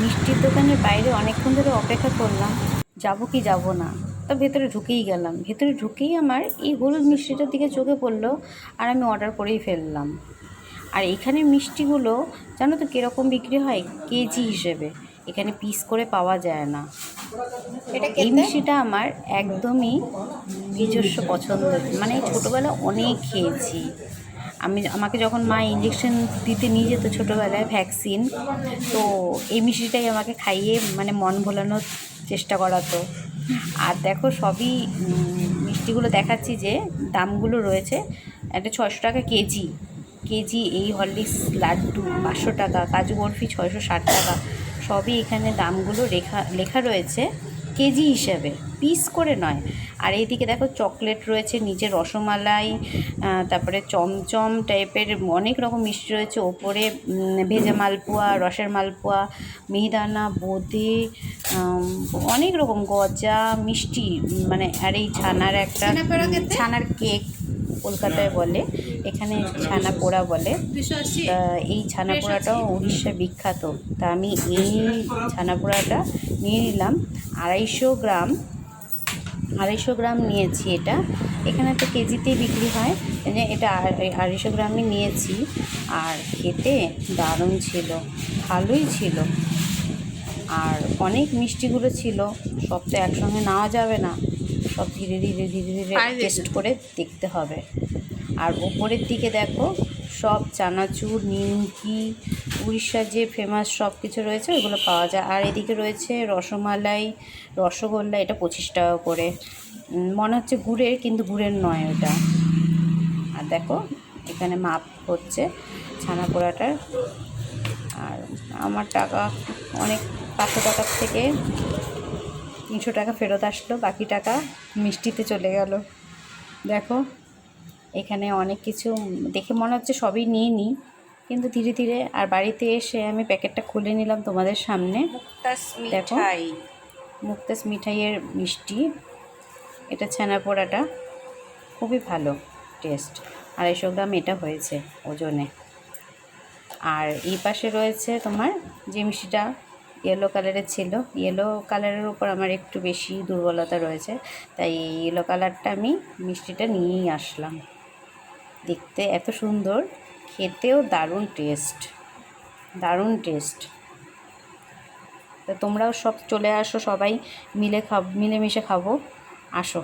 মিষ্টির দোকানের বাইরে অনেকক্ষণ ধরে অপেক্ষা করলাম। যাব কি যাব না। তা ভেতরে ঢুকেই গেলাম। ভেতরে ঢুকেই আমার এই হলুদ মিষ্টিটার দিকে চোখে পড়ল আর আমি অর্ডার করেই ফেললাম। আর এখানে মিষ্টিগুলো জানো তো কীরকম বিক্রি হয়? কেজি হিসেবে। এখানে পিস করে পাওয়া যায় না। এটা এই মিষ্টিটা আমার একদমই নিজস্ব পছন্দ মানে ছোটোবেলা অনেক খেয়েছি। আমি আমাকে যখন মা ইঞ্জেকশন দিতে নিয়ে যেত ছোটোবেলায় ভ্যাকসিন তো এই মিষ্টিটাই আমাকে খাইয়ে মানে মন ভোলানোর চেষ্টা করাতো। আর দেখো সবই মিষ্টিগুলো দেখাচ্ছি যে দামগুলো রয়েছে, একটা ছশো টাকা কেজি। কেজি এই হরলিক্স লাড্ডু পাঁচশো টাকা, কাজু বরফি ছয়শো ষাট টাকা, সবই এখানে দামগুলো লেখা লেখা রয়েছে। কেজি হিসাবে পিস করে নয়। আর এইদিকে দেখো চকলেট রয়েছে নিচে রসমালাই তারপরে চমচম টাইপের অনেক রকম মিষ্টি রয়েছে। ওপরে ভেজা মালপোয়া রসের মালপোয়া মিহিদানা বোঁদে অনেক রকম গজা মিষ্টি মানে আর এই ছানার একটা? ছানার কেক কলকাতায় বলে। এখানে ছানা পোড়া বলে। এই ছানা পোড়াটাও উড়িষ্যা বিখ্যাত। তা আমি এই ছানা পোড়াটা নিয়ে নিলাম। আড়াইশো গ্রাম আড়াইশো গ্রাম নিয়েছি এটা। এখানে তো কেজিতেই বিক্রি হয়। যে এটা আড়াইশো গ্রামই নিয়েছি। আর খেতে দারুণ ছিল ভালোই ছিল। আর অনেক মিষ্টিগুলো ছিল সব তো একসঙ্গে নেওয়া যাবে না। সব ধীরে ধীরে ধীরে ধীরে টেস্ট করে দেখতে হবে। আর ওপরের দিকে দেখো, সব চানাচুর, নিমকি, উড়িষ্যার যে ফেমাস সব কিছু রয়েছে ওগুলো পাওয়া যায়। আর এদিকে রয়েছে রসমালাই, রসগোল্লা, এটা পঁচিশ টাকা করে। মনে হচ্ছে গুড়ের, কিন্তু গুড়ের নয় ওটা। আর দেখো, এখানে মাপ হচ্ছে ছানা পোড়াটার আর আমার টাকা অনেক পাঁচশো টাকার থেকে তিনশো টাকা ফেরত আসলো, বাকি টাকা মিষ্টিতে চলে গেল। দেখো এখানে অনেক কিছু দেখে মনে হচ্ছে সবই নিয়ে নিই। কিন্তু ধীরে ধীরে আর বাড়িতে এসে আমি প্যাকেটটা খুলে নিলাম তোমাদের সামনে। দেখো। মুক্তাস মিঠাইয়ের মিষ্টি। এটা ছানা পোড়াটা। খুবই ভালো টেস্ট আড়াইশো গ্রাম এটা হয়েছে ওজনে। আর এই পাশে রয়েছে তোমার যে মিষ্টিটা ইয়েলো কালারের ছিল। ইয়েলো কালারের উপর আমার একটু বেশি দুর্বলতা রয়েছে। তাই ইয়েলো কালারটা আমি মিষ্টিটা নিয়েই আসলাম। দেখতে এত সুন্দর, খেতেও দারুণ টেস্ট দারুণ টেস্ট তা তোমরাও সব চলে আসো সবাই, মিলে খাব, মিলেমিশে খাব। আসো।